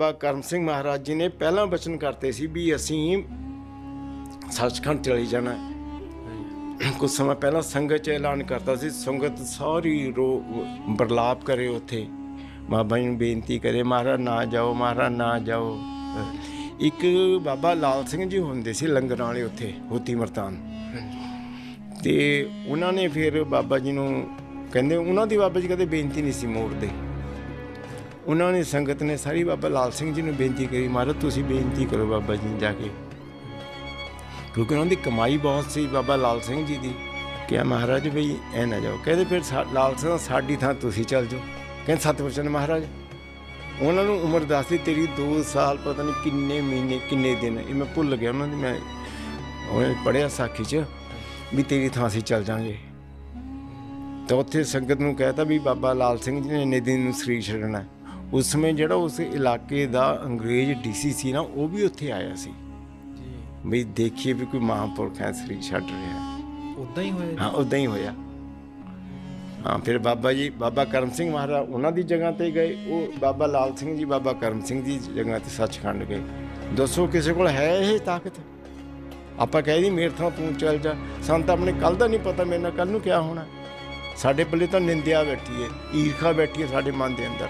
ਬਾਬਾ ਕਰਮ ਸਿੰਘ ਮਹਾਰਾਜ ਜੀ ਨੇ ਪਹਿਲਾਂ ਬਚਨ ਕਰਤੇ ਸੀ ਵੀ ਅਸੀਂ ਸੱਚਖੰਡ ਚਲੇ ਜਾਣਾ। ਹੈ। ਕੁਝ ਸਮਾਂ ਪਹਿਲਾਂ ਸੰਗਤ ਚ ਐਲਾਨ ਕਰਤਾ ਸੀ, ਸੰਗਤ ਸਾਰੀ ਰੋ ਬਰਲਾਪ ਕਰੇ ਉੱਥੇ। ਬਾਬਾ ਜੀ ਨੂੰ ਬੇਨਤੀ ਕਰੇ, ਮਹਾਰਾਜ ਨਾ ਜਾਓ, ਮਹਾਰਾਜ ਨਾ ਜਾਓ। ਇੱਕ ਬਾਬਾ ਲਾਲ ਸਿੰਘ ਜੀ ਹੁੰਦੇ ਸੀ ਲੰਗਰਾਂ ਵਾਲੇ ਉੱਥੇ, ਹੋਤੀ ਮਰਤਾਨ। ਤੇ ਉਹਨਾਂ ਨੇ ਫਿਰ ਬਾਬਾ ਜੀ ਨੂੰ ਕਹਿੰਦੇ, ਉਹਨਾਂ ਦੀ ਬਾਬਾ ਜੀ ਕਦੇ ਬੇਨਤੀ ਨਹੀਂ ਸੀ ਮੋੜਦੇ। ਉਹਨਾਂ ਨੇ ਸੰਗਤ ਨੇ ਸਾਰੀ ਬਾਬਾ ਲਾਲ ਸਿੰਘ ਜੀ ਨੂੰ ਬੇਨਤੀ ਕਰੀ, ਮਹਾਰਾਜ ਤੁਸੀਂ ਬੇਨਤੀ ਕਰੋ ਬਾਬਾ ਜੀ ਨੂੰ ਜਾ ਕੇ। ਕਿਉਂਕਿ ਉਹਨਾਂ ਦੀ ਕਮਾਈ ਬਹੁਤ ਸੀ ਬਾਬਾ ਲਾਲ ਸਿੰਘ ਜੀ ਦੀ। ਕਿਹਾ, ਮਹਾਰਾਜ ਵੀ ਐ ਨਾ ਜਾਓ। ਕਹਿੰਦੇ ਫਿਰ ਸਾ- ਲਾਲ ਸਿੰਘ, ਸਾਡੀ ਥਾਂ ਤੁਸੀਂ ਚੱਲ ਜਾਓ। ਕਹਿੰਦੇ, ਸਤਿਵਚਨ ਮਹਾਰਾਜ, ਉਹਨਾਂ ਨੂੰ ਉਮਰ ਦੱਸਦੀ ਤੇਰੀ 2 ਸਾਲ ਪਤਾ ਨਹੀਂ ਕਿੰਨੇ ਮਹੀਨੇ, ਕਿੰਨੇ ਦਿਨ। ਇਹ ਮੈਂ ਭੁੱਲ ਗਿਆ ਉਹਨਾਂ ਦੀ, ਮੈਂ ਉਹਨੇ ਪੜਿਆ ਸਾਖੀ 'ਚ ਵੀ ਤੇਰੀ ਥਾਂ ਅਸੀਂ ਚੱਲ ਜਾਾਂਗੇ ਤਾਂ ਉੱਥੇ ਸੰਗਤ ਨੂੰ ਕਹਿਤਾ ਵੀ ਬਾਬਾ ਲਾਲ ਸਿੰਘ ਜੀ ਨੇ ਇੰਨੇ ਦਿਨ ਨੂੰ ਸਰੀਰ ਛੱਡਣਾ। ਉਸ ਸਮੇਂ ਜਿਹੜਾ ਉਸ ਇਲਾਕੇ ਦਾ ਅੰਗਰੇਜ਼ ਡੀਸੀ ਸੀ ਨਾ ਉਹ ਵੀ ਉੱਥੇ ਆਇਆ ਸੀ। ਜੀ। ਵੀ ਦੇਖੀਏ ਵੀ ਕੋਈ ਮਹਾਂਪੁਰਖ ਸਰੀਰ ਛੱਡ ਰਿਹਾ ਹੈ। ਉਦਾਂ ਹੀ ਹੋਇਆ ਜੀ? ਹਾਂ ਉਦਾਂ ਹੀ ਹੋਇਆ। ਹਾਂ ਫਿਰ ਬਾਬਾ ਜੀ ਬਾਬਾ ਕਰਮ ਸਿੰਘ ਮਹਾਰਾਜ ਉਹਨਾਂ ਦੀ ਜਗ੍ਹਾ ਤੇ ਗਏ। ਉਹ ਬਾਬਾ ਲਾਲ ਸਿੰਘ ਜੀ ਬਾਬਾ ਕਰਮ ਸਿੰਘ ਦੀ ਜਗ੍ਹਾ ਤੇ ਸੱਚਖੰਡ ਗਏ। ਦੱਸੋ ਕਿਸੇ ਕੋਲ ਹੈ ਇਹ ਤਾਕਤ? ਆਪਾਂ ਕਹਿ ਦੀ ਮੇਰੇ ਥਾਂ ਤੂੰ ਚੱਲ ਜਾ। ਸਾਨੂੰ ਤਾਂ ਆਪਣੇ ਕੱਲ ਦਾ ਨਹੀਂ ਪਤਾ ਮੇਰੇ ਨਾਲ ਕੱਲ ਨੂੰ ਕਿਆ ਹੋਣਾ। ਸਾਡੇ ਪੱਲੇ ਤਾਂ ਨਿੰਦਿਆ ਬੈਠੀ ਹੈ ਈਰਖਾ ਬੈਠੀ ਹੈ ਸਾਡੇ ਮਨ ਦੇ ਅੰਦਰ।